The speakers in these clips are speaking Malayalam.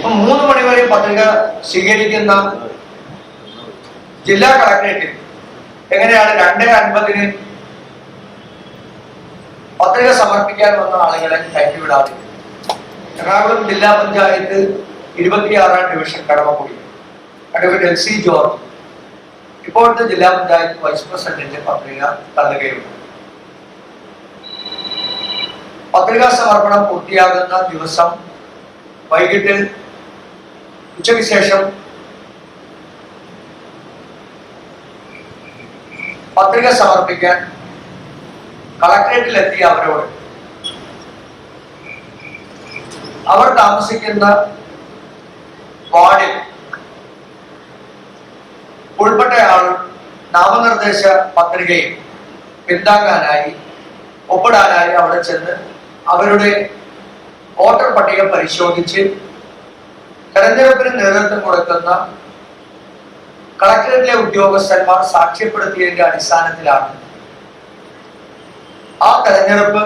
ഇപ്പൊ മൂന്ന് മണിവരെ പത്രിക സ്വീകരിക്കുന്ന ജില്ലാ കളക്ടറേറ്റിൽ എങ്ങനെയാണ് രണ്ട് അൻപതിന് പത്രിക സമർപ്പിക്കാൻ വന്ന ആളുകളെ കയറ്റിവിടാതെ എറണാകുളം ജില്ലാ പഞ്ചായത്ത് ഇരുപത്തിയാറാം division Kadamakkudi. Advocate L C George. ഇപ്പോഴത്തെ ജില്ലാ പഞ്ചായത്ത് വൈസ് പ്രസിഡന്റിന്റെ പത്രിക തള്ളുകയുണ്ട് പത്രികാ സമർപ്പണം പൂർത്തിയാകുന്ന ദിവസം വൈകിട്ട് ഉച്ചയ്ക്ക് ശേഷം പത്രിക സമർപ്പിക്കാൻ കളക്ടറേറ്റിൽ എത്തിയ അവരോട് അവർ താമസിക്കുന്ന വാർഡിൽ ഉൾപ്പെട്ടയാൾ നാമനിർദ്ദേശ പത്രികയിൽ പിന്താങ്ങാനായി ഒപ്പിടാനായി അവിടെ ചെന്ന് അവരുടെ വോട്ടർ പട്ടിക പരിശോധിച്ച് തെരഞ്ഞെടുപ്പിന് നേതൃത്വം കൊടുക്കുന്ന കളക്ടറേറ്റിലെ ഉദ്യോഗസ്ഥന്മാർ സാക്ഷ്യപ്പെടുത്തിയതിന്റെ അടിസ്ഥാനത്തിലാണ് ആ തെരഞ്ഞെടുപ്പ്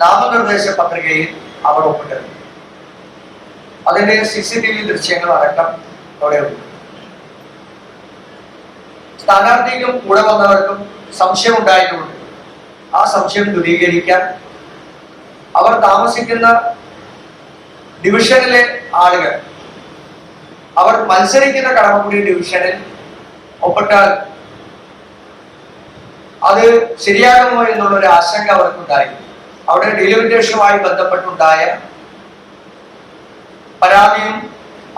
നാമനിർദ്ദേശ പത്രികയിൽ അവർ ഒപ്പിട്ടത്. അതിന്റെ സി സി ടി വി ദൃശ്യങ്ങൾ അടക്കം അവിടെയുണ്ട് സ്ഥാനാർത്ഥിക്കും കൂടെ വന്നവർക്കും സംശയം ഉണ്ടായതുകൊണ്ട് ആ സംശയം ദൂരീകരിക്കാൻ അവർ താമസിക്കുന്ന ഡിവിഷനിലെ ആളുകൾ. അവർ മത്സരിക്കുന്ന കടമക്കുടി ഡിവിഷനിൽ ഒപ്പിട്ടാൽ അത് ശരിയാകുമോ എന്നുള്ള ഒരു ആശങ്ക അവർക്കുണ്ടായി. അവിടെ ഡെലിമിറ്റേഷനുമായി ബന്ധപ്പെട്ടുണ്ടായ പരാതിയും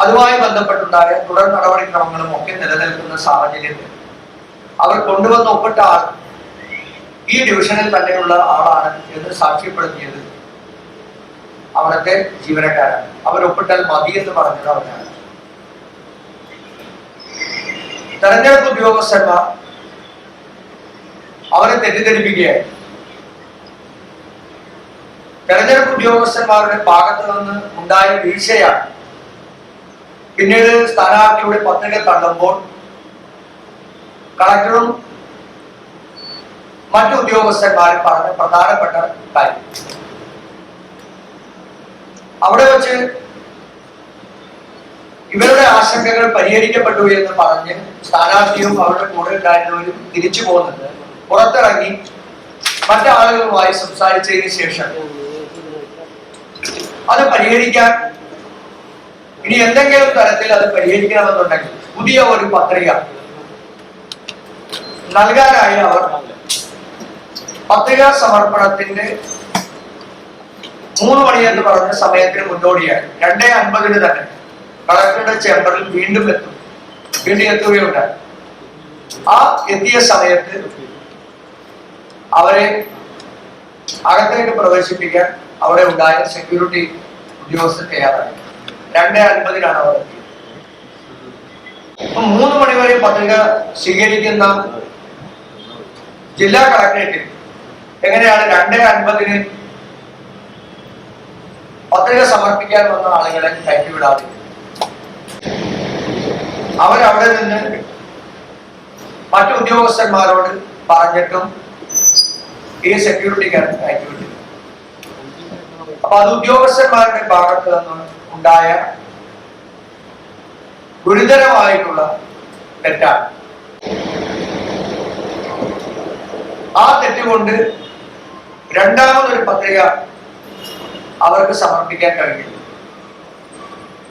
അതുമായി ബന്ധപ്പെട്ടുണ്ടായ തുടർ നടപടിക്രമങ്ങളും ഒക്കെ നിലനിൽക്കുന്ന സാഹചര്യത്തിൽ അവർ കൊണ്ടുവന്ന ഒപ്പിട്ട ആൾ ഈ ഡിവിഷനിൽ തന്നെയുള്ള ആളാണ് എന്ന് സാക്ഷ്യപ്പെടുത്തിയത് അവിടുത്തെ ജീവനക്കാരാണ്. അവർ ഒപ്പിട്ടാൽ മതി എന്ന് പറഞ്ഞത് അവരാണ് തെരഞ്ഞെടുപ്പ് ഉദ്യോഗസ്ഥന്മാർ അവരെ തെറ്റിദ്ധരിപ്പിക്കുകയായി തെരഞ്ഞെടുപ്പ് ഉദ്യോഗസ്ഥന്മാരുടെ ഭാഗത്ത് നിന്ന് ഉണ്ടായ വീഴ്ചയാണ്. പിന്നീട് സ്ഥാനാർത്ഥിയുടെ പത്രിക തള്ളുമ്പോൾ കളക്ടറും മറ്റു ഉദ്യോഗസ്ഥന്മാരും പറഞ്ഞ പ്രധാനപ്പെട്ട കാര്യം. അവിടെ വെച്ച് ഇവരുടെ ആശങ്കകൾ പരിഹരിക്കപ്പെട്ടു എന്ന് പറഞ്ഞ് സ്ഥാനാർത്ഥിയും അവരുടെ കൂടെ ഉണ്ടായിരുന്നവരും തിരിച്ചു പോകുന്നത് പുറത്തിറങ്ങി മറ്റാളുകളുമായി സംസാരിച്ചതിന് ശേഷം അത് പരിഹരിക്കാൻ ഇനി എന്തെങ്കിലും തരത്തിൽ അത് പരിഹരിക്കണമെന്നുണ്ടെങ്കിൽ പുതിയ ഒരു പത്രിക നൽകാനായി അവർ പത്രികാ സമർപ്പണത്തിന്റെ മൂന്ന് മണി എന്ന് പറഞ്ഞ സമയത്തിന് മുന്നോടിയായി. രണ്ടേ അൻപതിന് തന്നെ കളക്ടറുടെ ചേംബറിൽ വീണ്ടും എത്തും. വീണ്ടും എത്തുകയുണ്ടായി. ആ എത്തിയ സമയത്ത് അവരെ അകത്തേക്ക് പ്രവേശിപ്പിക്കാൻ അവിടെ ഉണ്ടായ സെക്യൂരിറ്റി ഉദ്യോഗസ്ഥർ തയ്യാറായി. രണ്ടേ അൻപതിനാണ് അവർ മൂന്ന് മണിവരെ പത്രിക സ്വീകരിക്കുന്ന ജില്ലാ കളക്ടറേറ്റിൽ എങ്ങനെയാണ് രണ്ടേ അൻപതിന് പത്രിക സമർപ്പിക്കാൻ വന്ന ആളുകളെ കയറ്റിവിടാതെ അവരവിടെ നിന്ന് മറ്റു ഉദ്യോഗസ്ഥന്മാരോട് പറഞ്ഞിട്ടും ഈ സെക്യൂരിറ്റിക്കാരൻ കയറ്റിവിട്ടു അപ്പൊ അത് ഉദ്യോഗസ്ഥന്മാരുടെ ഭാഗത്ത് നിന്ന് ഉണ്ടായ ഗുരുതരമായിട്ടുള്ള തെറ്റാണ്. ആ തെറ്റുകൊണ്ട് രണ്ടാമതൊരു പത്രിക അവർക്ക് സമർപ്പിക്കാൻ കഴിഞ്ഞില്ല